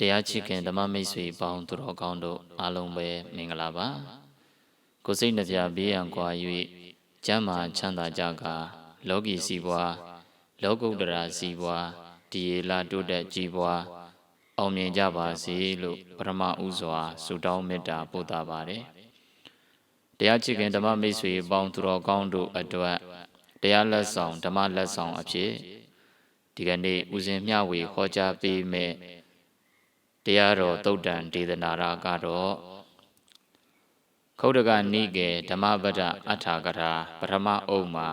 တရားချစ်ခင်ဓမ္မမိတ်ဆွေပေါင်းသူတော်ကောင်းတို့အားလုံးပဲမင်္ဂလာပါကိုယ်စိတ်နှပြဘေးရန်ကွာ၍ကျမ်းမာချမ်းသာကြကာလောကီစီပွားလောကုတ္တရာစီပွားဒီရလာတိုးတက်ကြီးပွားအောင်မြင်ကြပါစေလို့ပရမဥစွာဆုတောင်းမေတ္တာပို့တာပါတယ်တရားချစ်ခင်ဓမ္မမိတ်ဆွေပေါင်းသူတော်ကောင်းတို့အတွက်တရားလက်ဆောင်ဓမ္မလက်ဆောင်အဖြစ်ဒီကနေ့ဦးဇင်မျှဝေဟောကြားပေးမဲ့ တရားတော်တုတ်တန်ဒေသနာရာကတော့ခௌဒကနိကေဓမ္မပဒအထာကရာပထမအုပ်မှာ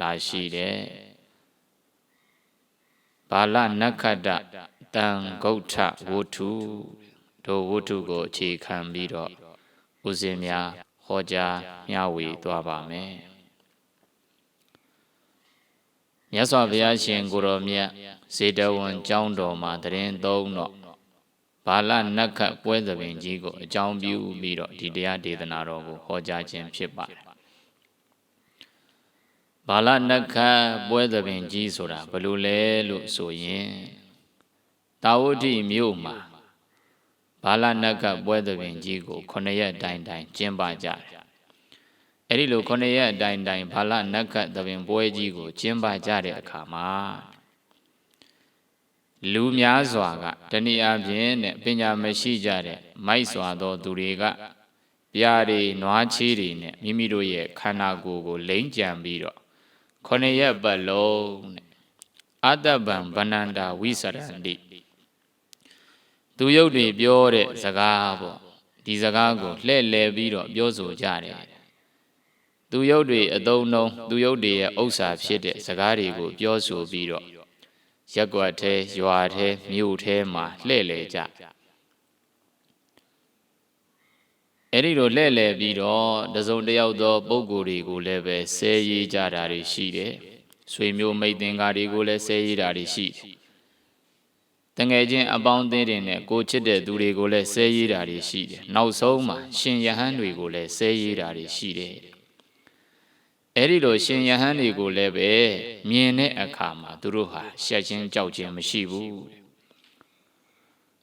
လာရှိတဲ့ဘာလနက္ခတတံဂௌထဝုထုဒိုဝုထုကိုအခြေခံပြီးတော့ဦးဇင်းများဟောကြားမျှဝေသွားပါမယ်မြတ်စွာဘုရားရှင်ကိုရောမြတ်ဇေတဝန်ကျောင်းတော်မှာတရင်သုံးတော့ ဘာလနက္ခပွဲသဘင်ကြီးကိုအကြောင်းပြုပြီးတော့ဒီတရားဒေသနာတော်ကိုဟောကြားခြင်းဖြစ်ပါတယ်ဘာလနက္ခပွဲသဘင်ကြီးဆိုတာဘယ်လိုလဲလို့ဆိုရင်တာဝတိမြို့မှာဘာလနက္ခပွဲသဘင်ကြီးကိုခုနှစ်ရက်တိုင်တိုင်ကျင်းပကြတယ်အဲ့ဒီလိုခုနှစ်ရက်တိုင်တိုင်ဘာလနက္ခသဘင်ပွဲကြီးကိုကျင်းပကြတဲ့အခါမှာ လူများစွာကတဏှာဖြင့်နဲ့ပညာမရှိကြတဲ့မိုက်စွာသောသူတွေကပြားတွေနွားချီးတွေနဲ့မိမိတို့ရဲ့ခန္ဓာကိုယ်ကိုလိမ့်ကြံပြီးတော့ခொနှစ်ရက်ပတ်လုံးနဲ့အတ္တဗံဗန္နန္တာဝိစရန္တိသူယုတ်တွေပြောတဲ့စကားပေါ့ဒီစကားကိုလှည့်လည်ပြီးတော့ပြောဆိုကြတယ်သူယုတ်တွေအတုံးလုံးသူယုတ်တွေရဲ့ဥစ္စာဖြစ်တဲ့စကားတွေကိုပြောဆိုပြီးတော့ ရက်ကွက်ထဲရွာထဲမြို့ထဲမှာလှည့်လည်ကြအဲ့ဒီလိုလှည့်လည်ပြီးတော့တစုံတယောက်သောပုံကိုယ်တွေကိုလည်းပဲဆဲရေးကြတာတွေရှိတယ်ဆွေမျိုးမိတ်သင်္ကာတွေကိုလည်းဆဲရေးတာတွေရှိတယ်တငယ်ချင်းအပေါင်းအသင်းတွေနဲ့ကိုချစ်တဲ့သူတွေကိုလည်းဆဲရေးတာတွေရှိတယ်နောက်ဆုံးမှာရှင်ယဟန်တွေကိုလည်းဆဲရေးတာတွေရှိတယ် အဲ့ဒီလိုရှင်ယဟန်တွေကိုလည်းပဲမြင်တဲ့အခါမှာသူတို့ဟာရှက်ချင်းကြောက်ချင်းမရှိဘူး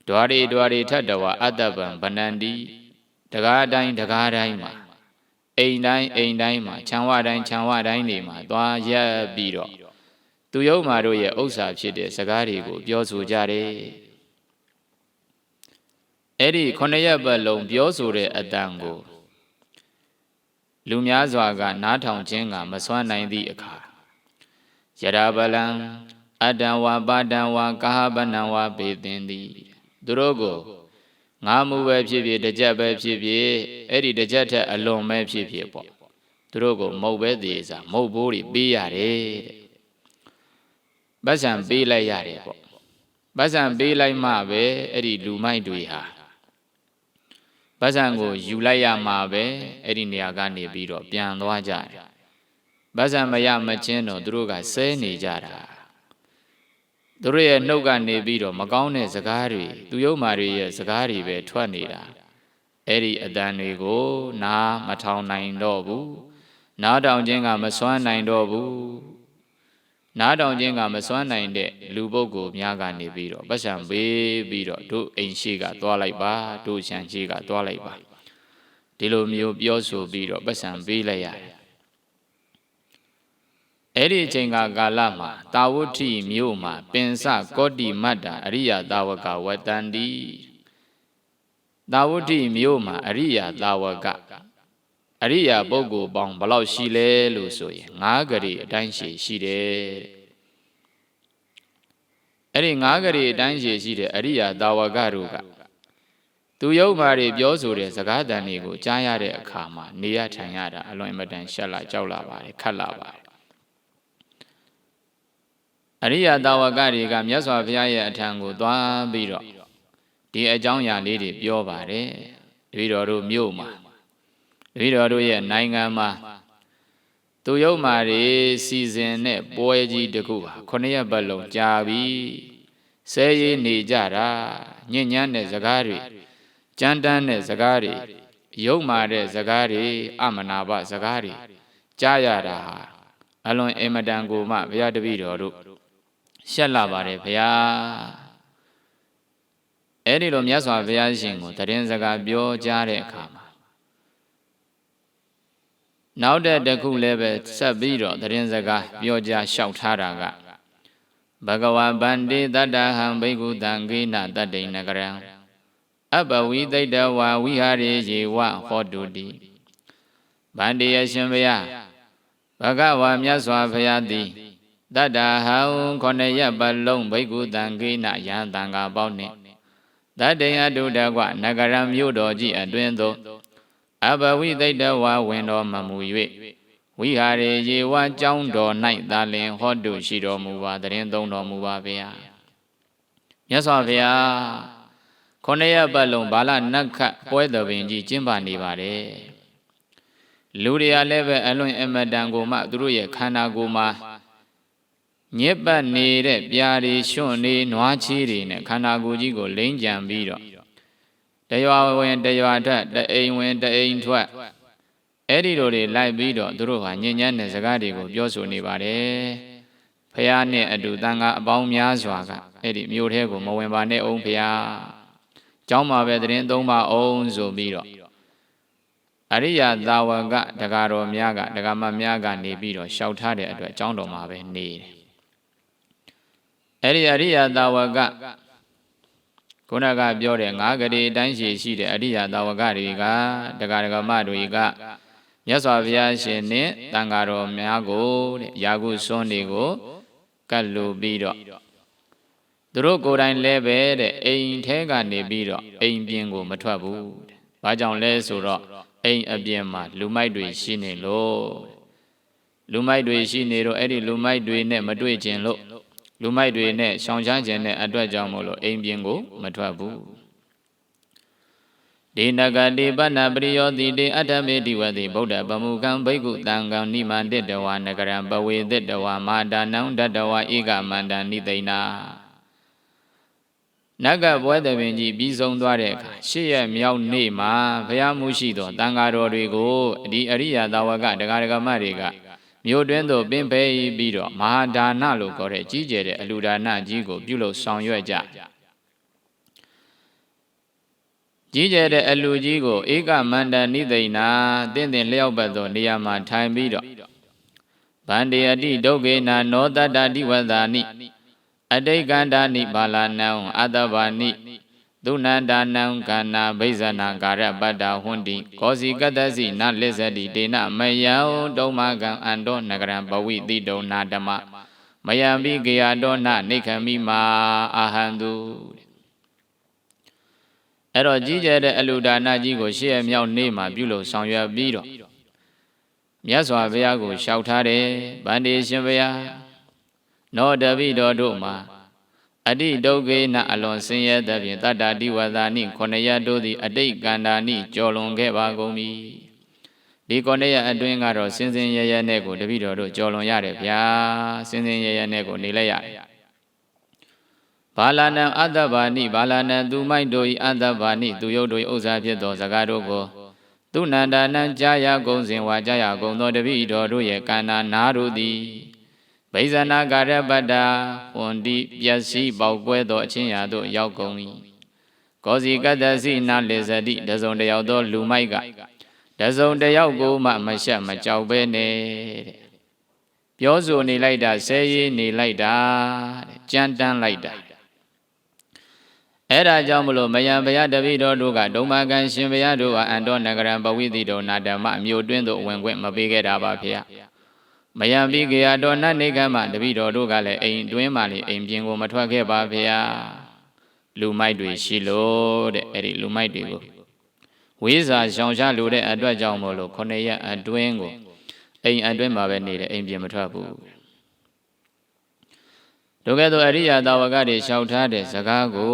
ဒွါရီဒွါရီထတဝအတ္တပံဗနန္တိတကားတိုင်းတကားတိုင်းမှာအိမ်တိုင်းအိမ်တိုင်းမှာခြံဝတိုင်းခြံဝတိုင်းတွေမှာသွားရက်ပြီးတော့သူယုံမာတို့ရဲ့ဥစ္စာဖြစ်တဲ့စကားတွေကိုပြောဆိုကြတယ်အဲ့ဒီခုနှစ်ရက်ပတ်လုံးပြောဆိုတဲ့အတန်ကို လူများစွာက နားထောင်ခြင်းကမစွမ်းနိုင်သည့်အခါယရာပလံအတံဝါပါတံဝါကာဟပနံဝါပေသင်သည်သူတို့ကိုငါမှုပဲဖြစ်ဖြစ်တကြက်ပဲဖြစ်ဖြစ်အဲ့ဒီတကြက်ထက်အလွန်ပဲဖြစ်ဖြစ်ပေါ့သူတို့ကိုမုတ်ပဲသေးစားမုတ်ဘိုးတွေပေးရတယ်တဲ့ပတ်စံပေးလိုက်ရတယ်ပေါ့ပတ်စံပေးလိုက်မှပဲအဲ့ဒီလူမိုက်တွေဟာ ပတ်စံကိုယူလိုက်ရမှာပဲအဲ့ဒီနေရာကနေပြီးတော့ပြန်သွားကြတယ်ပတ်စံမရမချင်းတော့သူတို့ကဆဲနေကြတာသူတို့ရဲ့နှုတ်ကနေပြီးတော့မကောင်းတဲ့စကားတွေသူယုံမာတွေရဲ့စကားတွေပဲထွက်နေတာအဲ့ဒီအတန်တွေကို နားမထောင်နိုင်တော့ဘူးနားတောင်ခြင်းကမစွမ်းနိုင်တော့ဘူး နားတောင်ခြင်းကမစွမ်းနိုင်တဲ့လူပုဂ္ဂိုလ်များကနေပြီးတော့ပတ်စံပေးပြီးတော့တို့အိမ်ရှိကသွားလိုက်ပါတို့ရှန်ရှိကသွားလိုက်ပါဒီလိုမျိုးပြောဆိုပြီးတော့ပတ်စံပေးလိုက်ရတယ်အဲ့ဒီအချိန်ကကာလမှာတာဝဋ္ဌိမြို့မှာပင်စကောတိမတ္တာအရိယတာဝကဝတ္တန္တိတာဝဋ္ဌိမြို့မှာအရိယတာဝက အရိယာပုဂ္ဂိုလ်ပေါင်းဘလောက်ရှိလဲလို့ဆိုရင်၅ဂရီအတိုင်းရှိရှိတယ်အဲ့ဒီ၅ဂရီအတိုင်းရှိရှိတဲ့အရိယာတာဝကတို့ကသူယုံမာတွေပြောဆိုတဲ့စကားတန်တွေကိုကြားရတဲ့အခါမှာနေရထိုင်ရတာအလွန်အမတန်ရှက်လာကြောက်လာပါတယ်ခတ်လာပါတယ်အရိယာတာဝကတွေကမြတ်စွာဘုရားရဲ့အထံကိုသွားပြီးတော့ဒီအကြောင်းအရာလေးတွေပြောပါတယ်တပည့်တော်တို့မြို့မှာ တပည့်တော်တို့ရဲ့နိုင်ငံမှာသူယုတ်မာတွေစီစဉ်တဲ့ပွဲကြီးတစ်ခုဟာခုနှစ်ရက်ပတ်လုံးကြာပြီဆဲရေးနေကြတာညဉ့်ညမ်းတဲ့စကားတွေကြမ်းတမ်းတဲ့စကားတွေယုတ်မာတဲ့စကားတွေအမနာပစကားတွေကြားရတာဟာအလွန်အင်မတန်ကိုမှဘုရားတပည့်တော်တို့ရှက်လာပါတယ်ဘုရားအဲ့ဒီလိုမြတ်စွာဘုရားရှင်ကိုတရင်စကားပြောကြားတဲ့အခါမှာ နောက်တဲ့တစ်ခုလည်းပဲဆက်ပြီးတော့တရင်စကားပြောကြားလျှောက်ထားတာကဘဂဝါဗန္တိတတ္တဟံဘိက္ခုတံကိနတတ္တိနဂရံအပဝိသိတဝါဝိဟာရေယေဝဟောတုတိဗန္တိယရှင်ဘုရားဘဂဝါမြတ်စွာဘုရားသည်တတ္တဟံခொနရက်ပတ်လုံးဘိက္ခုတံကိနယံတံဃာပေါင်းနှင့်တတ္တိယတုတကွနဂရံမြို့တော်ကြီးအတွင်သို့ အဘဝိသိတဝါဝင်တော်မမူ၍ဝိဟာရေရေဝကြောင်းတော်၌သာလင်ဟောတုရှိတော်မူပါတရင်သုံးတော်မူပါဗျာမြတ်စွာဘုရားခொနရက်ပတ်လုံးဘာလနတ်ခတ်ပွဲတော်ပင်ကြီးကျင်းပနေပါတယ်လူတွေကလည်းပဲအလွန်အမတန်ကိုမှသူတို့ရဲ့ခန္ဓာကိုယ်မှာညစ်ပတ်နေတဲ့ပြာတွေရွှွန့်နေနွားချီးတွေနဲ့ခန္ဓာကိုယ်ကြီးကိုလိမ့်ကြံပြီးတော့ တရွာဝင်တရွာထွက်တအိမ်ဝင်တအိမ်ထွက်အဲ့ဒီလိုတွေလိုက်ပြီးတော့သူတို့ဟာညဉ့်ညမ်းတဲ့စကားတွေကိုပြောဆိုနေပါတယ်ဖះနဲ့အတူတန်ခါအပေါင်းများစွာကအဲ့ဒီမြို့ထဲကိုမဝင်ပါနဲ့အောင်ဖះကျောင်းမှာပဲတရင်သုံးပါအောင်ဆိုပြီးတော့အရိယာသာဝကဒဂါတော်များကဒဂါမများကနေပြီးတော့ရှောက်ထားတဲ့အတွက်ကျောင်းတော်မှာပဲနေတယ်အဲ့ဒီအရိယာသာဝက ခုနကပြောတဲ့ငါးကလေးတိုင်းရှိရှိတဲ့အရိယာသာဝကတွေကဒဂါဒဂမတွေကမြတ်စွာဘုရားရှင်နဲ့တန်ဃာတော်များကိုတဲ့ယာကုစွန်းတွေကိုကတ်လူပြီးတော့သူတို့ကိုယ်တိုင်လဲပဲတဲ့အိမ်ထဲကနေပြီးတော့အိမ်ပြင်ကိုမထွက်ဘူးတဲ့။ဘာကြောင့်လဲဆိုတော့အိမ်အပြင်မှာလူမိုက်တွေရှိနေလို့လူမိုက်တွေရှိနေတော့အဲ့ဒီလူမိုက်တွေနဲ့မတွေ့ကျင်လို့ လူမိုက်တွေနဲ့ရှောင်ရှားခြင်းနဲ့အတွက်ကြောင့်မို့လို့အိမ်ပြင်ကိုမထွက်ဘူးဒေနဂတိပဏ္ဏပရိယောတိတေအတ္တမေတိဝတိဗုဒ္ဓပမုကံဘိက္ခုတံကံနိမန္တိတဝါနဂရံပဝေသတဝါမာတာနံတတဝါဧကမန္တနိသိဏနဂဘွဲတပင်ကြီးပြီးဆုံးသွားတဲ့အခါရှေ့ရက်မြောက်နေ့မှာဘုရားမှုရှိသောတန်ဃာတော်တွေကိုဒီအရိယာသာဝကဒကာဒကမတွေက မြို့တွင်းသို့ပင်ဖဲပြီးတော့မဟာဒါနလို့ခေါ်တဲ့ကြီးကျယ်တဲ့အလူဒါနကြီးကိုပြုလုပ်ဆောင်ရွက်ကြကြီးကျယ်တဲ့အလူကြီးကိုဧကမန္တနိသိဏတင့်တင်လျောက်ပတ်သောနေရာမှာထိုင်ပြီးတော့ဗန္တေအတိဒုက္ခေနာနောတတ္တတိဝဒာနိအတိတ်ကန္တာနိဘာလနံအတ္တဘာနိ သုဏန္တာနံကန္နာဘိဇနာကာရပတ္တာဟွန်တိကောစီကတ္တစီနလစ္စတိတေနမယံတုံမကံအန္တောနဂရံပဝိတိတုံနာဓမ္မမယံပိကေယတောနနေခမိမာအာဟံတုအဲ့တော့ကြီးကျယ်တဲ့အလူဒါနကြီးကိုရှေ့ရမြောက်နေ့မှာပြုလို့ဆောင်ရွက်ပြီးတော့မြတ်စွာဘုရားကိုလျှောက်ထားတယ်ဗန္ဒီရှင်ဘုရားနောတပိတော်တို့မှာ အတိဒုက္ခေနအလွန်ဆင်းရဲသဖြင့်တတ္တာတိဝသနိခொနရတို့သည်အတိတ်ကန္တာနိကြော်လွန်ခဲ့ပါကုန်ပြီဒီခொနရအတွင်းကတော့စင်စင်ရရနဲ့ကိုတပိတော်တို့ကြော်လွန်ရတယ်ဗျာစင်စင်ရရနဲ့ကိုနေလိုက်ရတယ်ဘာလာနံအတ္တဘာနိဘာလာနံသူမိုက်တို့ဤအတ္တဘာနိသူယုတ်တို့ဥစ္စာဖြစ်သောစကားတို့ကိုသူနန္ဒာနံကြာရကုံစဉ်ဝါကြာရကုံသောတပိတော်တို့ရဲ့ကန္နာနာတို့သည် ဗိဇာနာကာရပတ္တာဝန္တိပျက်စီးပေါက်ကွဲသောအချင်းရာသို့ရောက်ကုန်၏ကောစီကတ္တစီနာလေဇတိတစုံတယောက်သောလူမိုက်ကတစုံတယောက်ကိုမှမရှက်မကြောက်ပဲနဲ့တဲ့ပြောဆိုနေလိုက်တာဆဲရေးနေလိုက်တာတဲ့ကြမ်းတမ်းလိုက်တာအဲ့ဒါကြောင့်မလို့မယံဘုရားတပိတော်တို့ကဒုံမကန်ရှင်ဘုရားတို့ကအန္တောနဂရံပဝိတိတော်နာဓမ္မအမျိုးတွင်းသို့ဝင်ခွင့်မပေးခဲ့တာပါဖေ။ မယံပိကေယတော်နတ်နေကမတပိတော်တို့ကလည်းအိမ်တွင်းမှလေအိမ်ပြင်ကိုမထွက်ခဲ့ပါဖေ။လူမိုက်တွေရှိလို့တဲ့အဲ့ဒီလူမိုက်တွေကိုဝိဇာရှောင်ရှားလိုတဲ့အတွက်ကြောင့်မို့လို့ခொနှစ်ရက်အတွင်းကိုအိမ်အတွင်းမှာပဲနေတယ်အိမ်ပြင်မထွက်ဘူး။ဒုကဲ့သို့အရိယာသာဝကတွေလျှောက်ထားတဲ့စကားကို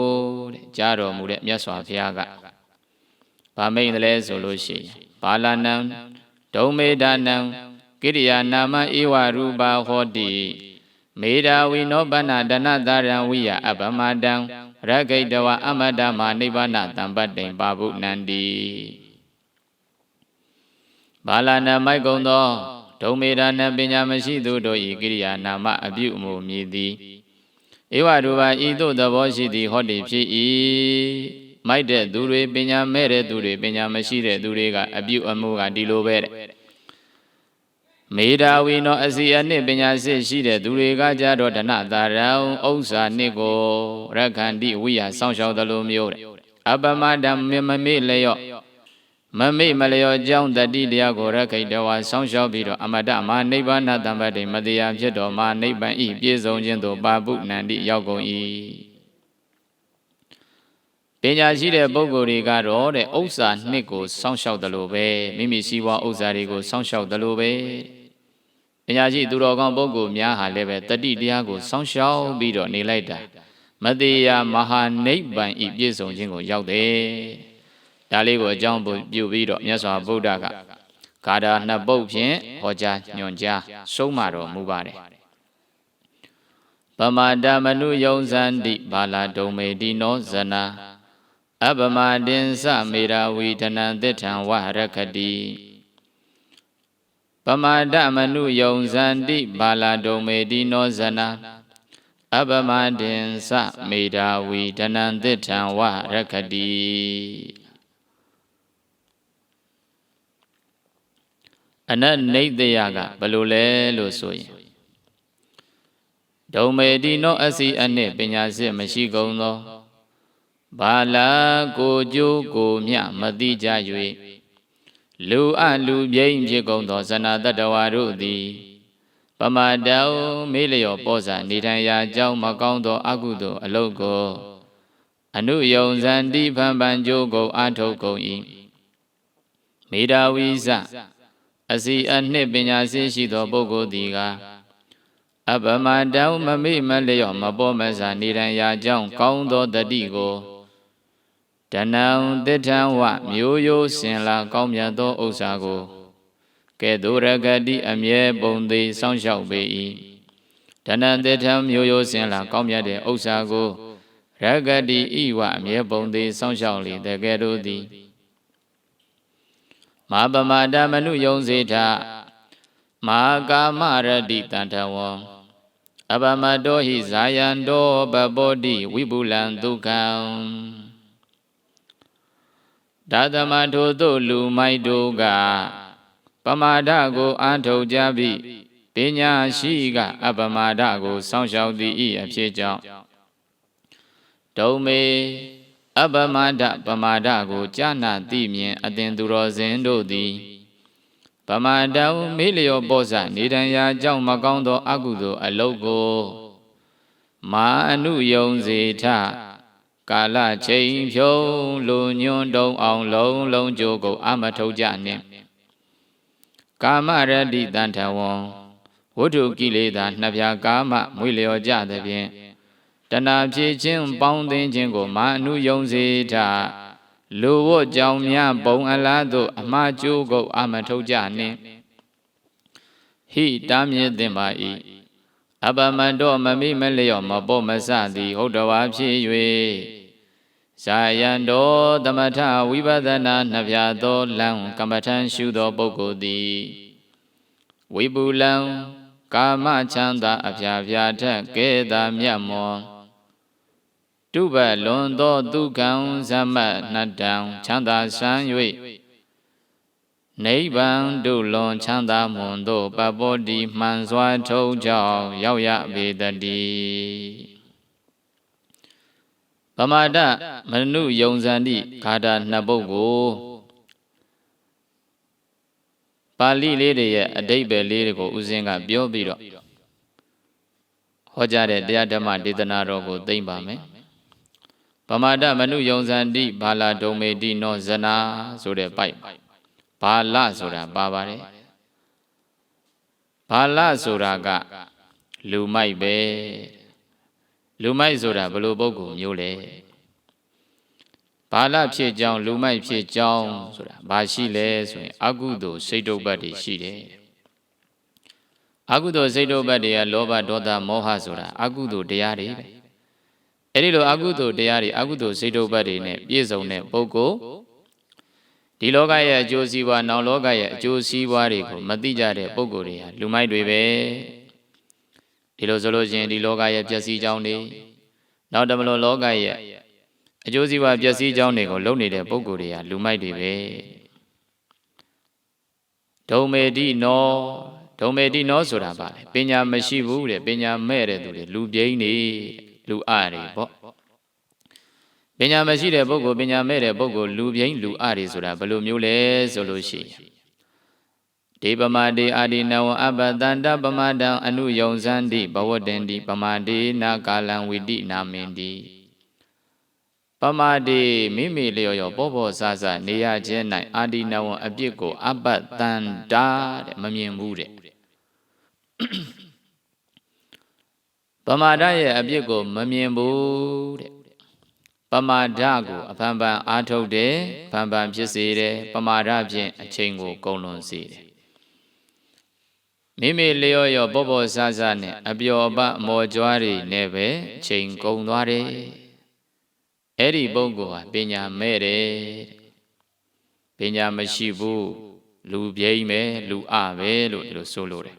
တဲ့ကြားတော်မူတဲ့မြတ်စွာဘုရားကဗာမိန်တယ်လဲဆိုလို့ရှိရင်ဘာလနံဒုံမေဒနံ ကိရိယာနာမဧဝရူပါဟောတိမေဓာဝိနောပဏ္ဏဒနသာရံဝိယအပမတံရဂိတဝအမတမနိဗ္ဗာနတံပတ္တိပါဗုနန္တိဘာလနာမိုက်ကုံသောဒုံမေဒနံပညာမရှိသူတို့၏ကိရိယာနာမအပြုအမူမည်သည်ဧဝရူပါဤသို့သဘောရှိသည်ဟောတိဖြစ်၏မိုက်တဲ့သူတွေပညာမဲ့တဲ့သူတွေပညာမရှိတဲ့သူတွေကအပြုအမူကဒီလိုပဲတဲ့ မေဓာဝီနောအစီအနှစ်ပညာစစ်ရှိတဲ့သူတွေကကြတော့ဒနတာရံဥစ္စာနှစ်ကိုရခန္တိဝိယစောင့်ရှောက်သလိုမျိုးတဲ့အပမဒံမမေ့လျော့မမေ့မလျော့ကြောင်းတတိတရားကိုရခိတဝါစောင့်ရှောက်ပြီးတော့အမတမနိဗ္ဗာန်တံပတိမတရားဖြစ်တော်မှာနိဗ္ဗာန်ဤပြည့်စုံခြင်းသို့ပါပုနန္တိရောက်ကုန်၏ပညာရှိတဲ့ပုဂ္ဂိုလ်တွေကတော့တဲ့ဥစ္စာနှစ်ကိုစောင့်ရှောက်တယ်လို့ပဲမိမိရှိဘဝဥစ္စာတွေကိုစောင့်ရှောက်တယ်လို့ပဲပ ညာရှိသူတော်ကောင်းပုဂ္ဂိုလ်များဟာလည်းပဲတတိတရားကိုစောင့်ရှောက်ပြီးတော့နေလိုက်တာမတရားမဟာနိဗ္ဗာန်ဤပြည့်စုံခြင်းကိုရောက်တယ်ဒါလေးကိုအကြောင်းပြုပြီးတော့မြတ်စွာဘုရားကဂါထာနှစ်ပုဒ်ဖြင့်ဟောကြားညွှန်ကြားဆုံးမတော်မူပါတယ်ပမာဒမနုယုံဇန္တိဘာလာဒုံမေတိနောဇနာအပမတင်စမေရာဝီဒနံသစ္ထံဝရခတိ ပမာဒမနုယုံဇန္တိဘာလာဒုံမေတိနောဇနာအပမတင်စမေရာဝီဒနံသစ္ထံဝရခတိအနတ်နေတယကဘယ်လိုလဲလို့ဆိုရင်ဒုံမေတိနောအစီအနှစ်ပညာစစ်မရှိကုန်သောဘာလာကိုကျိုးကိုမြမတိကြ၍ လူအလူပြိမ့်ဖြစ်ကုန်သောဇနာတတဝါတို့သည်ပမာတော မေးလျော်ပောဇာနေထိုင်ရာအကြောင်းမကောင်းသော အကုသိုလ်အလုတ်ကိုအနုယုံဇန်တိဖန်ပန်ကြိုးကိုအာထုတ်ကုန်၏မေတာဝိဇအစီအနှစ်ပညာရှိရှိသောပုဂ္ဂိုလ်သည်ကအပမတောမမိမလျော့မပေါ်မစာနေထိုင်ရာအကြောင်းကောင်းသောတတိကို တဏံတထံဝမျိုးရိုးစင်လာကောင်းမြတ်သောဥစ္စာကိုကဲ့သို့ရဂတိအမြဲပုံသေးစောင့်ရှောက်ပေ၏တဏံတထံမျိုးရိုးစင်လာကောင်းမြတ်တဲ့ဥစ္စာကိုရဂတိဤဝအမြဲပုံသေးစောင့်ရှောက်လေတကယ်တို့သည်မာပမာဒမနုယုံစေထမာကာမရတိတန်ထဝံအပမတောဟိဇာယံတောပပောတိဝိပုလံဒုက္ခံ ဒါသမထိုသို့လူမိုက်တို့ကပမာဒကိုအာထုတ်ကြပြီပညာရှိကအပမာဒကိုစောင့်ရှောက်သည်ဤအဖြစ်ကြောင့်ဒုံမေအပမာဒပမာဒကိုကြာနာသိမြင်အသင်သူတော်စင်တို့သည်ပမာဒဝမေလျောပောဇနေတံရာကြောင့်မကောင်းသော အကုသိုလ်အလုတ်ကိုမာအနုယုံစေထ ကာလချိန်ဖြုံးလူညွန်းတုံအောင်လုံးလုံးကြိုးကိုအမထုတ်ကြနှင့်ကာမရတိတန်ထဝံဝိတုကိလေသာနှစ်ဖြာကာမမွေလျော်ကြသဖြင့်တဏှာဖြည့်ခြင်းပေါင်းသိခြင်းကိုမာအနုယုံစေထလူဝတ်ကြောင့်များပုံအလားသို့အမှားကျိုးကိုအမထုတ်ကြနှင့်ဟိတားမြစ်သင်ပါ၏အပမန္တောမမိမလျော့မပေါ်မစသည်ဟုတ်တော်ဝါဖြစ်၍ ဇာယံတော်သမထဝိပဿနာနှပြသောလံကမ္မထံရှုသောပုဂ္ဂိုလ်သည်ဝိပုလံကာမချမ်းသာအပြာပြာထက်ကဲသာမြတ်မောတုပလွန်သောဒုက္ခံဇမတ်နတ္တံချမ်းသာဆန်း၍နိဗ္ဗာန်ဒုလွန်ချမ်းသာမွန်သောပပောတိမှန်စွာထုံကြောင့်ရောက်ရပေတည်း ပမာဒမနုယုံဇန္တိဂါထာနှစ်ပုဒ်ကိုပါဠိလေးတွေရဲ့အတိတ်ပဲလေးတွေကိုဥစဉ်ကပြောပြီးတော့ဟောကြားတဲ့တရားဓမ္မဒေသနာတော်ကိုသိမ့်ပါမယ်ပမာဒမနုယုံဇန္တိဘာလာဒုံမေတိနောဇနာဆိုတဲ့ပိုက်ဘာလဆိုတာပါပါတယ်ဘာလဆိုတာကလူမိုက်ပဲ လူမိုက်ဆိုတာဘလို့ပုဂ္ဂိုလ်မျိုးလဲဘာလဖြစ်ကြောင်းလူမိုက်ဖြစ်ကြောင်းဆိုတာဘာရှိလဲဆိုရင်အကုသိုလ်စိတ်တုပ်ပတ်တွေရှိတယ်အကုသိုလ်စိတ်တုပ်ပတ်တွေကလောဘဒေါသမောဟဆိုတာအကုသိုလ်တရားတွေပဲအဲ့ဒီလိုအကုသိုလ်တရားတွေအကုသိုလ်စိတ်တုပ်ပတ်တွေနဲ့ပြည့်စုံတဲ့ပုဂ္ဂိုလ်ဒီလောကရဲ့အကျိုးစီးပွားနောင်လောကရဲ့အကျိုးစီးပွားတွေကိုမသိကြတဲ့ပုဂ္ဂိုလ်တွေဟာလူမိုက်တွေပဲ ဒီလိုဆိုလို့ရှိရင်ဒီလောကရဲ့ပျက်စီးကြောင်းတွေနောက်တမလို့လောကရဲ့အကျိုးစီးပွားပျက်စီးကြောင်းတွေကိုလုပ်နေတဲ့ပုံကိုယ်တွေကလူမိုက်တွေပဲဒုံမေတိနောဒုံမေတိနောဆိုတာပါလေပညာမရှိဘူးတဲ့ပညာမဲ့တဲ့သူတွေလူပြိန်းနေလူအတွေပေါ့ပညာမရှိတဲ့ပုဂ္ဂိုလ်ပညာမဲ့တဲ့ပုဂ္ဂိုလ်လူပြိန်းလူအတွေဆိုတာဘယ်လိုမျိုးလဲဆိုလို့ရှိရင် ဒေပမတေအာဒီနဝအပတန္တပမတံအနုယုံဇန္တိဘဝတ္တင်တိပမတေနာကာလံဝိတိနာမင်တိပမတေမိမိလျော်ရောပေါ်ပေါ်ဆဆနေရခြင်း၌အာဒီနဝအပြစ်ကို အပတန္တာတဲ့မမြင်ဘူးတဲ့ပမာဒရဲ့အပြစ်ကိုမမြင်ဘူးတဲ့ပမာဒကိုအဖန်ဖန်အားထုတ်တယ်ဖန်ဖန်ဖြစ်စေတယ်ပမာဒဖြင့်အချိန်ကိုကုန်လွန်စေတယ် မိမိလျော့ရောပေါ်ပေါ်ဆဆနဲ့အပျော်ပမော်ကြွားတွေနဲ့ပဲအချိန်ကုန်သွားတယ်အဲ့ဒီပုဂ္ဂိုလ်ဟာပညာမဲ့တယ်ပညာမရှိဘူးလူပြိမ့်ပဲလူအပဲလို့ဒီလိုဆိုလို့တယ်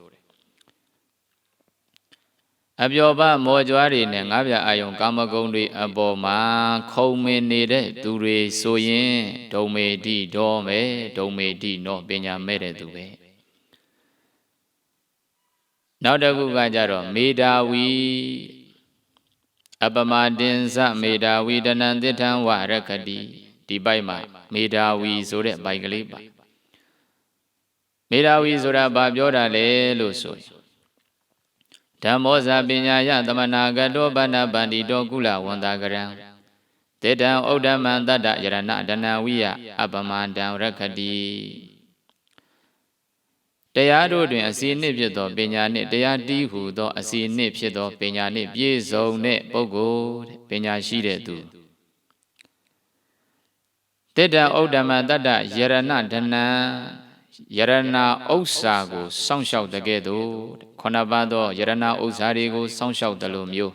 အပျော်ပမော်ကြွားတွေနဲ့ငါးပြအာယုံကာမဂုဏ်တွေအပေါ်မှာခုံမင်နေတဲ့သူတွေဆိုရင်ဒုံမေတိဒေါမယ်ဒုံမေတိနောပညာမဲ့တဲ့သူပဲ နောက်တစ်ခုကကြတော့မေတာဝီအပမတင်္စမေတာဝီတဏံတိထံဝရခတိဒီပိုက်မှာမေတာဝီဆိုတဲ့ပိုက်ကလေးပါမေတာဝီဆိုတာဘာပြောတာလဲလို့ဆိုရင်ဓမ္မောဇာပညာယသမနာကတောဗန္နဗန္တိတောကုလဝန္တာကရံတေတံဩဒ္ဓမံတတ္တယရဏဒဏဝိယအပမန္တံရခတိ တရားတို့တွင်အစီအနှစ်ဖြစ်သောပညာနှင့်တရားတီးဟူသောအစီအနှစ်ဖြစ်သောပညာနှင့်ပြည့်စုံတဲ့ပုဂ္ဂိုလ်တဲ့ပညာရှိတဲ့သူတေတံဩဒ္ဓမံတတ္တယရဏဒဏံယရဏဥစ္စာကိုစောင့်ရှောက်တဲ့ကဲ့သို့ခုနပါသောယရဏဥစ္စာတွေကိုစောင့်ရှောက်တယ်လို့မျိုး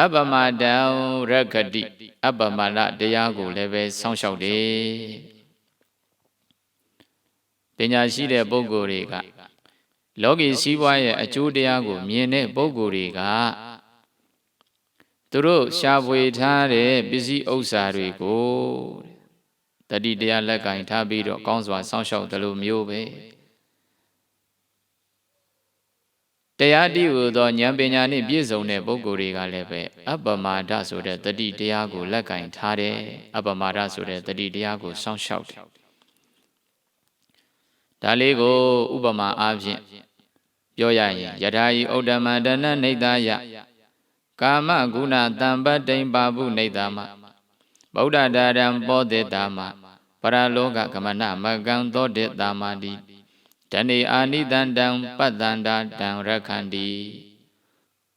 အပမတံရဂတိအပမလတရားကိုလည်းပဲစောင့်ရှောက်တယ် ပညာရှိတဲ့ပုဂ္ဂိုလ်တွေကလောကီစည်းပွားရဲ့အကျိုးတရားကို မြင်တဲ့ပုဂ္ဂိုလ်တွေကသူတို့ရှားပွေထားတဲ့ပစ္စည်းဥစ္စာတွေကိုတတိတရားလက်ကင်ထားပြီးတော့ကောင်းစွာစောင့်ရှောက်တယ်လို့မျိုးပဲတရားတည်ဟူသောဉာဏ်ပညာနှင့်ပြည့်စုံတဲ့ပုဂ္ဂိုလ်တွေကလည်းပဲအပမဒဆိုတဲ့တတိတရားကိုလက်ကင်ထားတယ်အပမဒဆိုတဲ့တတိတရားကိုစောင့်ရှောက်တယ် ဒါလေးကိုဥပမာအားဖြင့်ပြောရရင်ယထာယီဥဒ္ဓမတဏနေတယကာမဂုဏတံပတ္တိပါပုနေတမဗုဒ္ဓဒါရံပောတေတာမပရလောကကမနမကံသောတေတာမတိတဏိအာနိတံတံပတ္တန္တာတံရခန္တိ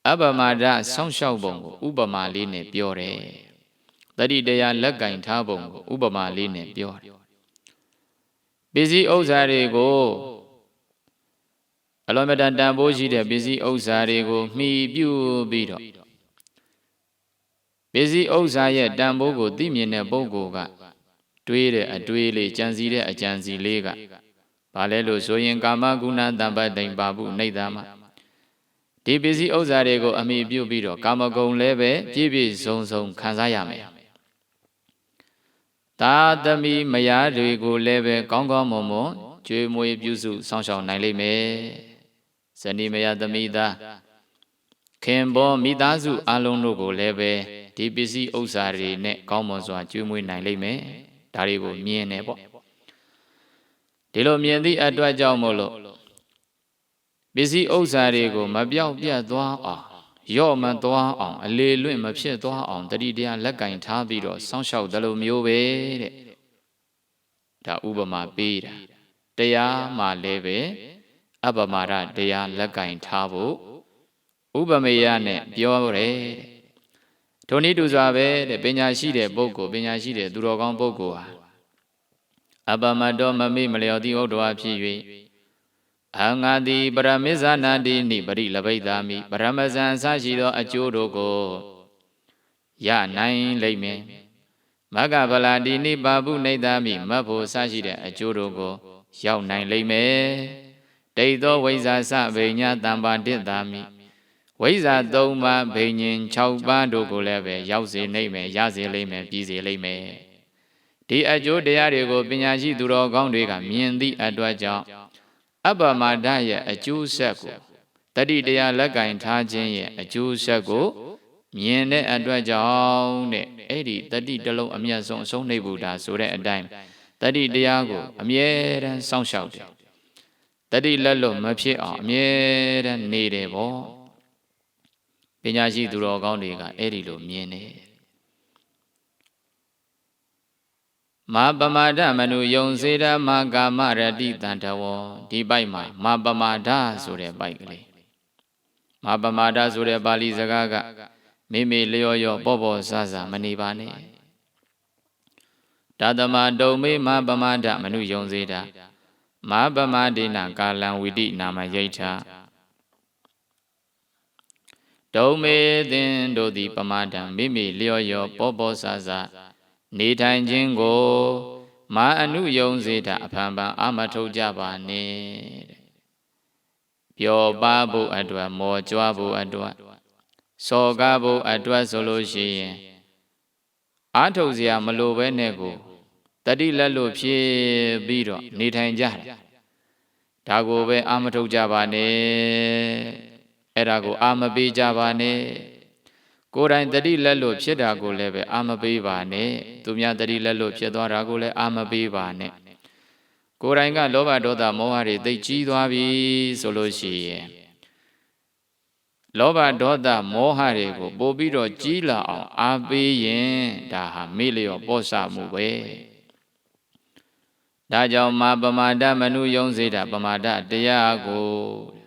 အပမဒဆောင်းလျှောက်ပုံကိုဥပမာလေးနဲ့ပြောတယ်တတိတရားလက်ကင်ထားပုံကိုဥပမာလေးနဲ့ပြောတယ် ပစ္စည်းဥစ္စာတွေကိုအလောမတန်တန်ဖိုးရှိတဲ့ပစ္စည်းဥစ္စာတွေကိုမှီပြုပြီးတော့ပစ္စည်းဥစ္စာရဲ့တန်ဖိုးကိုသိမြင်တဲ့ပုဂ္ဂိုလ်ကတွေးတဲ့အတွေးလေးကြံစီတဲ့အကြံစီလေးကဘာလဲလို့ဆိုရင်ကာမဂုဏတံပတိန်ပါဘူးနှိမ့်သားမှာဒီပစ္စည်းဥစ္စာတွေကိုအမိပြုပြီးတော့ကာမဂုဏ်လည်းပဲပြည့်ပြည့်စုံစုံခံစားရမယ် သာသမီမယားတွေကိုလည်းပဲကောင်းကောင်းမွန်မွန်ကျွေးမွေးပြုစုစောင့်ရှောက်နိုင်လိမ့်မယ်ဇနီးမယားသမီးသားခင်ဘောမိသားစုအလုံးတို့ကိုလည်းပဲဒီပစ္စည်းဥစ္စာတွေနဲ့ကောင်းမွန်စွာကျွေးမွေးနိုင်လိမ့်မယ်ဒါတွေကိုမြင်တယ်ပေါ့ဒီလိုမြင်သည့်အတွက်ကြောင့်မို့လို့ပစ္စည်းဥစ္စာတွေကိုမပြောက်ပြတ်သွားအောင် ရော့မသွားအောင်အလေလွင့်မဖြစ်သွားအောင်တတိတရားလက်ကင်ထားပြီးတော့စောင့်ရှောက်တယ်လို့မျိုးပဲတဲ့ဒါဥပမာပေးတာတရားမှလည်းပဲအပမာဒတရားလက်ကင်ထားဖို့ဥပမေယနဲ့ပြောတယ်ထိုနည်းတူစွာပဲတဲ့ပညာရှိတဲ့ပုဂ္ဂိုလ်ပညာရှိတဲ့သူတော်ကောင်းပုဂ္ဂိုလ်ဟာအပမတောမမိမလျော်တိဟုတ်တော်ဖြစ်၍ အငါတိပရမစ္ဆနာတိနိပရိလဘိတာမိပရမဇန်ဆရှိသော အကျိုးတို့ကိုရနိုင်လိမ့်မယ်မဂ္ဂဗလာတိနိပါပုနေတမိမတ်ဖို့ဆရှိတဲ့အကျိုးတို့ကို ရောက်နိုင်လိမ့်မယ်ဒိဋ္ဌောဝိဇ္ဇာစဗိညာတံပါတိတာမိဝိဇ္ဇာ၃ပါးဗိညာဉ်6ပါးတို့ကိုလည်းပဲရောက်စေနိုင်မယ်ရစေလိမ့်မယ်ပြီးစေလိမ့်မယ်ဒီအကျိုးတရားတွေကိုပညာရှိသူတော်ကောင်းတွေကမြင်သည့်အတွက်ကြောင့် အပ္ပမဒရဲ့အကျိုးဆက်ကိုတတိတရားလက်ကင်ထားခြင်းရဲ့အကျိုးဆက်ကိုမြင်တဲ့အတွက်ကြောင့်တဲ့အဲ့ဒီတတိတလုံးအမျက်ဆုံးအဆုံးနှိပ်ဘူးဒါဆိုတဲ့အတိုင်းတတိတရားကိုအမြဲတမ်းစောင့်ရှောက်တယ်တတိလက်လို့မဖြစ်အောင်အမြဲတမ်းနေတယ်ပေါ့ပညာရှိသူတော်ကောင်းတွေကအဲ့ဒီလိုမြင်တယ် မာပမာဒမနုယုံစေဓမ္မကာမရတိတန်တဝောဒီပိုက်မှာမာပမာဒဆိုတဲ့ပိုက်ကလေးမာပမာဒဆိုတဲ့ပါဠိစကားကမိမိလျော်ရော့ပေါ့ပေါ့ဆဆမနေပါနဲ့ဒါသမတုံမေမာပမာဒမနုယုံစေတာမာပမာဒိနာကာလံဝိတိနာမယိဋ္ဌဒုံမေသင်တို့သည်ပမာဒံမိမိလျော်ရော့ပေါ့ပေါ့ဆဆ နေထိုင်ခြင်းကိုမာအနုယုံစေတာအဖန်ဖန်အာမထုတ်ကြပါနဲ့တဲ့ပျော်ပါဖို့အတွက်မော်ကြွားဖို့အတွက်စော်ကားဖို့အတွက်ဆိုလို့ရှိရင်အာထုတ်စရာမလိုပဲနဲ့ကိုတတိလက်လို့ဖြစ်ပြီးတော့နေထိုင်ကြတယ်ဒါကိုပဲအာမထုတ်ကြပါနဲ့အဲ့ဒါကိုအာမပေးကြပါနဲ့ ကိုယ်တိုင်တတိလက်လို့ဖြစ်တာကိုလည်းပဲအာမပေးပါနဲ့သူများတတိလက်လို့ဖြစ်သွားတာကိုလည်းအာမပေးပါနဲ့ကိုယ်တိုင်ကလောဘဒေါသမောဟတွေသိကြီးသွားပြီဆိုလို့ရှိရင်လောဘဒေါသမောဟတွေကိုပို့ပြီးတော့ကြီးလာအောင်အားပေးရင်ဒါဟာမေ့လျော့ပော့ဆမှုပဲဒါကြောင့်မာပမာဒမနုယုံစေတာပမာဒတရားကို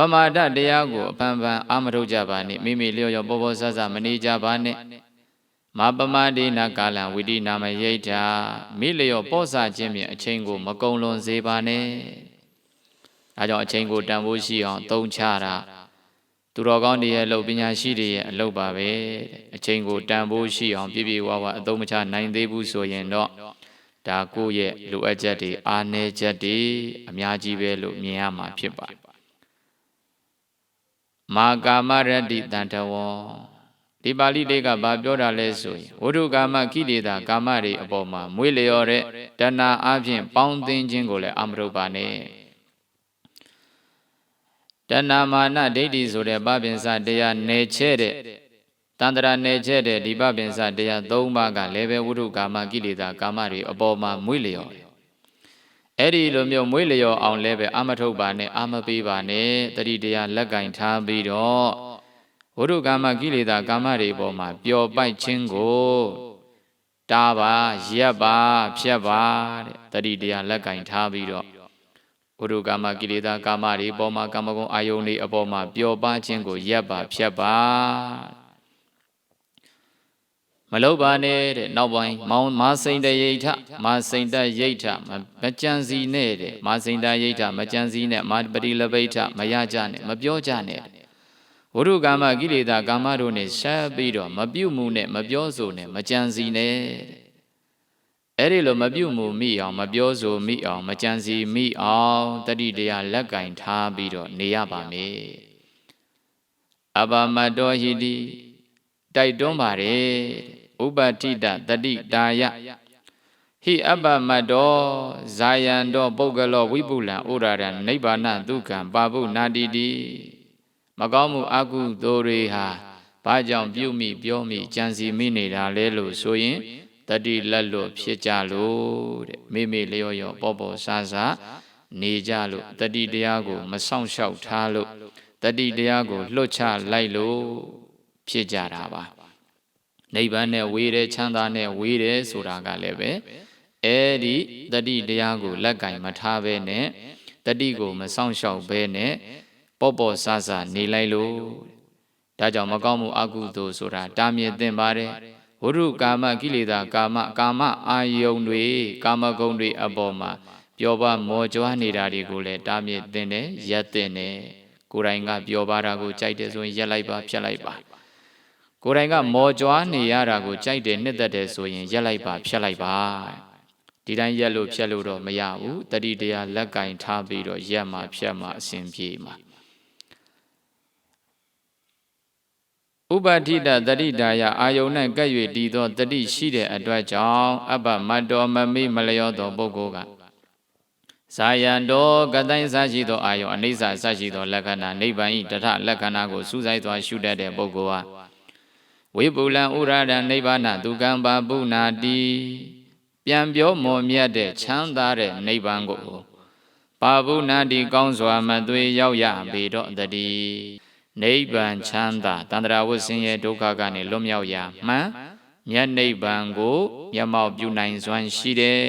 ပမာဒတရားကိုအပန်းပန်းအာမထုတ်ကြပါနဲ့မိမိလျော့လျော့ပေါ်ပေါ်ဆဆမနေကြပါနဲ့မာပမာဒိနာကာလံဝိတိနာမယိဋ္ဌာမိလျော့ပော့ဆခြင်းဖြင့်အချိန်ကိုမကုံလွန်စေပါနဲ့ဒါကြောင့်အချိန်ကိုတန်ဖိုးရှိအောင်သုံးချတာသူတော်ကောင်းတွေရဲ့အလုပ်ပညာရှိတွေရဲ့အလုပ်ပါပဲအချိန်ကိုတန်ဖိုးရှိအောင်ပြည့်ပြည့်ဝဝအသုံးမချနိုင်သေးဘူးဆိုရင်တော့ဒါကိုယ့်ရဲ့လိုအပ်ချက်တွေအားနည်းချက်တွေအများကြီးပဲလို့မြင်ရမှာဖြစ်ပါတယ် မာကာမရတ္တိတန်တဝောဒီပါဠိလေးကဘာပြောတာလဲဆိုရင်ဝိရုကာမကိလေသာကာမတွေအပေါ်မှာမွေးလျော်တဲ့တဏှာအပြင်ပေါင်းသင်းခြင်းကိုလည်းအမရုပ်ပါနဲ့တဏမာနဒိဋ္ဌိဆိုတဲ့ပပင်စတရားနယ်ချဲ့တဲ့တန္တရာနယ်ချဲ့တဲ့ဒီပပင်စတရား၃ပါးကလည်းပဲဝိရုကာမကိလေသာကာမတွေအပေါ်မှာမွေးလျော်တယ် အဲ့ဒီလိုမျိုးမွေးလျော်အောင်လည်းပဲအာမထုတ်ပါနဲ့အာမပေးပါနဲ့တတိတရားလက်ကင်ထားပြီးတော့ဝိရုကာမကိလေသာကာမတွေပေါ်မှာပျော်ပိုက်ခြင်းကိုတားပါရက်ပါဖြတ်ပါတဲ့တတိတရားလက်ကင်ထားပြီးတော့ဝိရုကာမကိလေသာကာမတွေပေါ်မှာကာမဂုဏ်အာယုန်တွေအပေါ်မှာပျော်ပါခြင်းကိုရက်ပါဖြတ်ပါ မလုပ်ပါနဲ့တဲ့နောက်ပိုင်းမောင်မာစိန်တရိဋ္ဌမာစိန်တရိဋ္ဌမကြံစီနဲ့တဲ့မာစိန်တရိဋ္ဌမကြံစီနဲ့မာပရိလပိဋ္ဌမရကြနဲ့မပြောကြနဲ့ဝိရုကာမကိလေသာကာမတို့နဲ့ဆက်ပြီးတော့မပြုတ်မှုနဲ့မပြောဆိုနဲ့မကြံစီနဲ့အဲ့ဒီလိုမပြုတ်မှုမိအောင်မပြောဆိုမိအောင်မကြံစီမိအောင်တတိတရားလက်ကင်ထားပြီးတော့နေရပါမယ်အဘမတောဟိတိတိုက်တွန်းပါတယ် ဥပတိတတတိတာယဟိအပ္ပမတ္တောဇာယံတောပုဂ္ဂလောဝိပုလံဩရရနိဗ္ဗာနဒုက္ခံပါပုနာတိတိမကောင်းမှုအကုသိုလ်တွေဟာဘာကြောင့်ပြုမိပြောမိကြံစီမိနေတာလဲလို့ဆိုရင်တတိလက်လို့ဖြစ်ကြလို့တဲ့မိမိလျော့ရော့ပေါ်ပေါ်ဆာဆာနေကြလို့တတိတရားကို မဆောင်လျှောက်ထားလို့တတိတရားကိုလွတ်ချလိုက်လို့ဖြစ်ကြတာပါ နိဗ္ဗာန်နဲ့ဝေးတယ်ချမ်းသာနဲ့ဝေးတယ်ဆိုတာကလည်းပဲအဲဒီတတိတရားကိုလက်ကင်မထားဘဲနဲ့တတိကိုမဆောင်ရှောက်ဘဲနဲ့ပေါ့ပေါ့ဆဆနေလိုက်လို့ဒါကြောင့်မကောင်းမှုအကုသိုလ်ဆိုတာတာမြင်သင်ပါတယ်ဝိရုကာမကိလေသာကာမကာမအာယုန်တွေကာမဂုဏ်တွေအပေါ်မှာပျော်ပါမောကြွားနေတာတွေကိုလည်းတာမြင်သင်တယ်ရက်သင်တယ်ကိုယ်တိုင်ကပျော်ပါတာကိုကြိုက်တယ်ဆိုရင်ရက်လိုက်ပါဖြတ်လိုက်ပါ ကိုယ်တိုင်ကမော်ကြွားနေရတာကိုကြိုက်တယ်နှစ်သက်တယ်ဆိုရင်ရက်လိုက်ပါဖြတ်လိုက်ပါဒဒီတိုင်းရက်လို့ဖြတ်လို့တော့မရဘူးတတိတရားလက်ကင်ထားပြီးတော့ရက်မှာဖြတ်မှာအစဉ်ပြေမှာဥပဋိတတတိတာယအာယုန်၌ကပ်၍တည်သောတတိရှိတဲ့အတွက်ကြောင့်အပ္ပမတ္တောမမိမလျောသောပုဂ္ဂိုလ်ကဇာယံတော်ကတိုင်းစားရှိသောအာယုန်အနိစ္စစရှိသောလက္ခဏာနိဗ္ဗာန်ဤတထလက္ခဏာကိုစူးစိုက်စွာရှုတတ်တဲ့ပုဂ္ဂိုလ်ဟာ ဝိပုလံဥရဒံနိဗ္ဗာန်ဒုက္ကံပါပုနာတိပြန်ပြောမော်မြတ်တဲ့ချမ်းသာတဲ့နိဗ္ဗာန်ကိုပါပုနာတိကောင်းစွာမသွေရောက်ရပေတော့တည်းနိဗ္ဗာန်ချမ်းသာတန္တရာဝဆင်းရဲဒုက္ခကနေလွတ်မြောက်ရာမှန်မြတ်နိဗ္ဗာန်ကိုမျက်မှောက်ပြုနိုင်စွမ်းရှိတယ်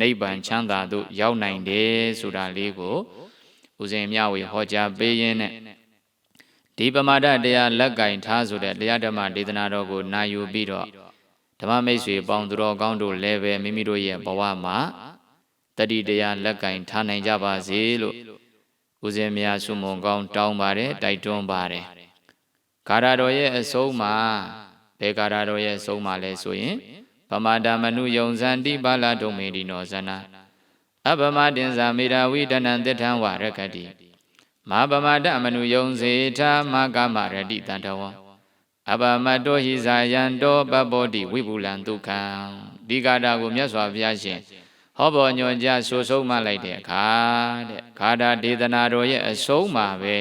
နိဗ္ဗာန်ချမ်းသာသို့ရောက်နိုင်တယ်ဆိုတာလေးကိုဦးဇင်မြဝေဟောကြားပေးရင်းနဲ့ ဒီပမာဒတရားလက်ကင်ထားဆိုတဲ့တရားဓမ္မဒေသနာတော်ကိုနာယူပြီးတော့ဓမ္မမိတ်ဆွေပေါင်းသူတော်ကောင်းတို့လည်းပဲမိမိတို့ရဲ့ဘဝမှာတတိတရားလက်ကင်ထားနိုင်ကြပါစေလို့ဦးဇင်းများဆုမွန်ကောင်းတောင်းပါတယ်တိုက်တွန်းပါတယ်ဂါရတော်ရဲ့အဆုံးမှာဘယ်ဂါရတော်ရဲ့အဆုံးမှာလဲဆိုရင်ဗမာဒမနုယုံဇန္တိပါဠဒုံမေဒီနောဇနာအဗမတင်္ဇာမေရာဝိတနံတထံဝရကတိ မဟာဗမာဒမနုယုံစေထာမကမရတိတန်တဝံအဘမတောဟိဇာယံတောပပောတိဝိပုလံဒုက္ခံဒီဂါတာကိုမြတ်စွာဘုရားရှင်ဟောပေါ်ညွန်ကြားဆိုဆုံးမလိုက်တဲ့အခါတဲ့ခါတာဒေသနာတော်ရဲ့အဆုံးမှာပဲ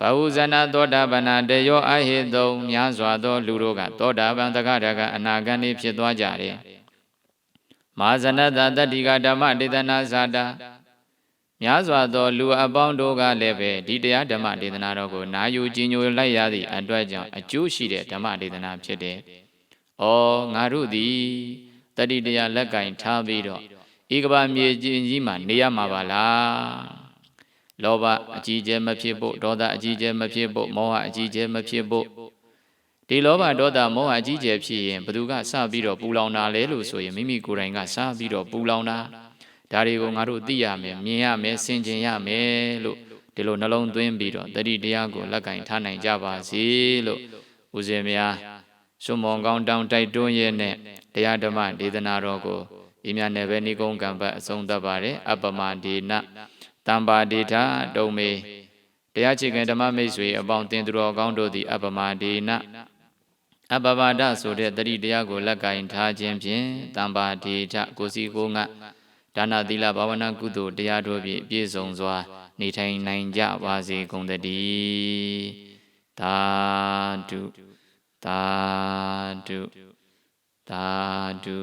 ဘဝဇနာသောတာပဏတယောအဟိတုံများစွာသောလူတို့ကသောတာပန်တက္ကရကအနာဂတ်နေဖြစ်သွားကြတယ်မာဇနတတတိကဓမ္မဒေသနာဇာတာ များစွာသောလူအပေါင်းတို့ကလည်းပဲဒီတရားဓမ္မဒေသနာတော်ကိုနာယူကြည်ညိုလိုက်ရသည့်အတွက်ကြောင့်အကျိုးရှိတဲ့ဓမ္မဒေသနာဖြစ်တယ်။ဩငါတို့သည်တတိတရားလက်ကင်ထားပြီးတော့ဤကဘာမြေကြီးကြီးမှာနေရမှာပါလား။လောဘအကြီးကျယ်မဖြစ်ဖို့ဒေါသအကြီးကျယ်မဖြစ်ဖို့မောဟအကြီးကျယ်မဖြစ်ဖို့ဒီလောဘဒေါသမောဟအကြီးကျယ်ဖြစ်ရင်ဘသူကစပြီးတော့ပူလောင်တာလဲလို့ဆိုရင်မိမိကိုယ်တိုင်ကစပြီးတော့ပူလောင်တာ။ ဒါတွေကိုငါတို့သိရမယ်မြင်ရမယ်ဆင်ခြင်ရမယ်လို့ဒီလိုနှလုံးသွင်းပြီးတော့တတိတရားကိုလက်ကင်ထားနိုင်ကြပါစေလို့ဦးဇင်းများစွန်မောင်ကောင်းတောင်းတိုက်တွန်းရဲ့နဲ့တရားဓမ္မဒေသနာတော်ကိုဤမြနဲ့ပဲဏိကုံကံပတ်အဆုံးသတ်ပါတယ်အပမဒေနတမ္ပါဒေတာတုံမေတရားချေခင်ဓမ္မမိတ်ဆွေအပေါင်းတင်သူတော်ကောင်းတို့သည်အပမဒေနအပပါဒဆိုတဲ့တတိတရားကိုလက်ကင်ထားခြင်းဖြင့်တမ္ပါဒေထကိုစီကိုငါ ဒါနသီလဘာဝနာကုသိုလ်တရားတို့ဖြင့်ပြည့်စုံစွာ နေထိုင်နိုင်ကြပါစေကုန်သတည်းသာဓုသာဓုသာဓု